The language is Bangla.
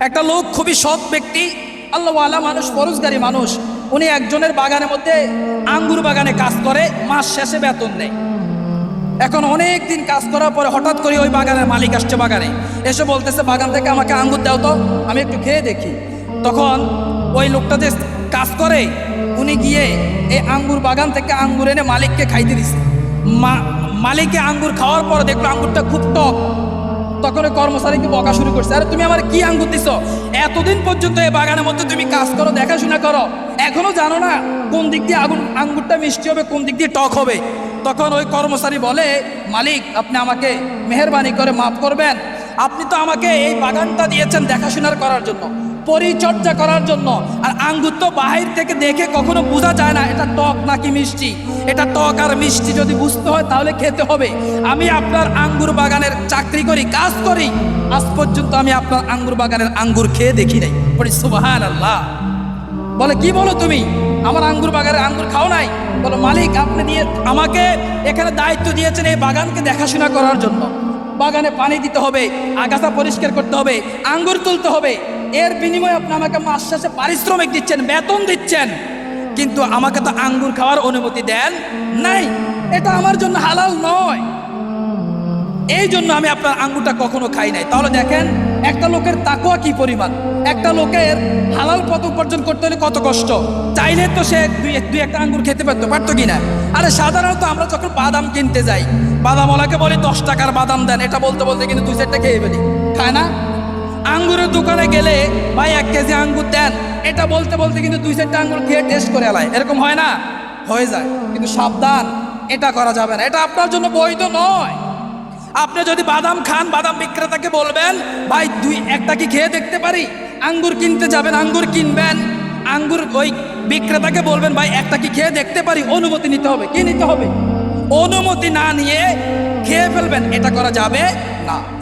একটা লোক খুবই সৎ ব্যক্তি আল্লাহওয়ালা মানুষ, ফরজগারি মানুষ। উনি একজনের বাগানের মধ্যে আঙ্গুর বাগানে কাজ করে, মাস শেষে বেতন নেয় এখন অনেক দিন কাজ করার পরে হঠাৎ করে ওই বাগানের মালিক আসছে বাগানে। এসে বলতেছে, বাগান থেকে আমাকে আঙ্গুর দাও তো, আমি একটু খেয়ে দেখি। তখন ওই লোকটা যে কাজ করে, উনি গিয়ে এই আঙ্গুর বাগান থেকে আঙ্গুর এনে মালিককে খাইতে দিছে। মা- মালিকে আঙ্গুর খাওয়ার পর দেখল আঙ্গুরটা খুব টক। তখন কর্মচারীকে বকা শুরু করছে। আরে তুমি আমার কি আঙ্গুর দিছ? এতদিন পর্যন্ত এই বাগানের মধ্যে তুমি কাজ করো, দেখাশোনা করো। এখনও জানো না কোন দিক দিয়ে আগুন, আঙ্গুরটা মিষ্টি হবে, কোন দিক দিয়ে টক হবে। তখন ওই কর্মচারী বলে, মালিক, আপনি আমাকে মেহরবানি করে মাফ করবেন। আপনি তো আমাকে এই বাগানটা দিয়েছেন দেখাশোনার করার জন্য। পরিচর্যা করার জন্য। আর আঙ্গুর তো বাহির থেকে দেখে কখনো বোঝা যায় না, এটা টক নাকি মিষ্টি? এটা টক আর মিষ্টি যদি বুঝতে হয় তাহলে খেতে হবে। আমি আপনার আঙ্গুর বাগানের চাকরি করি, কাজ করি। আজ পর্যন্ত আমি আপনার আঙ্গুর বাগানের আঙ্গুর খেয়ে দেখি নাই। বলি সুবাহান আল্লাহ বলে, কি বলো তুমি? আমার আঙ্গুর বাগানের আঙ্গুর খাও নাই? বলো, মালিক, আপনি দিয়ে, আমাকে এখানে দায়িত্ব দিয়েছেন এই বাগানকে দেখাশোনা করার জন্য। বাগানে পানি দিতে হবে, আগাছা পরিষ্কার করতে হবে, আঙ্গুর তুলতে হবে। এর বিনিময়ে আপনি আমাকে মাস শেষে পারিশ্রমিক দিচ্ছেন, বেতন দিচ্ছেন। কিন্তু আমাকে তো আঙ্গুর খাওয়ার অনুমতি দেন নাই। এটা আমার জন্য হালাল নয়। এই জন্য আমি আপনার আঙ্গুরটা কখনো খাই নাই। তাহলে দেখেন, একটা লোকের তাকুয়া কি পরিমাণ? একটা লোকের হালাল পথ উপার্জন করতে হলে কত কষ্ট? চাইলে তো সে দুই দুই একটা আঙ্গুর খেতে পারতো পারতো কিনা? আরে সাধারণত আমরা যখন বাদাম কিনতে যাই, বাদামওয়ালাকে বলি, দশ টাকার বাদাম দেন। এটা বলতে বলতে কিন্তু দুই চারটা খেয়ে ফেলি। খায় না? আঙ্গুরের দোকানে গেলে ভাই এক কেজি আঙ্গুর দেন। এটা বলতে বলতে কিন্তু দুই চারটা আঙ্গুর খেয়ে টেস্ট করে আলায় এরকম হয় না? হয়ে যায়। কিন্তু সাবধান, এটা করা যাবে না। এটা আপনার জন্য বৈধ নয়। আপনি যদি বাদাম খান, বাদাম বিক্রেতাকে বলবেন, ভাই, দুই, একটা কি খেয়ে দেখতে পারি? আঙ্গুর কিনতে যাবেন, আঙ্গুর কিনবেন। আঙ্গুর ওই বিক্রেতাকে বলবেন, ভাই, একটা কি খেয়ে দেখতে পারি? অনুমতি নিতে হবে। কি নিতে হবে? অনুমতি না নিয়ে খেয়ে ফেলবেন। এটা করা যাবে না।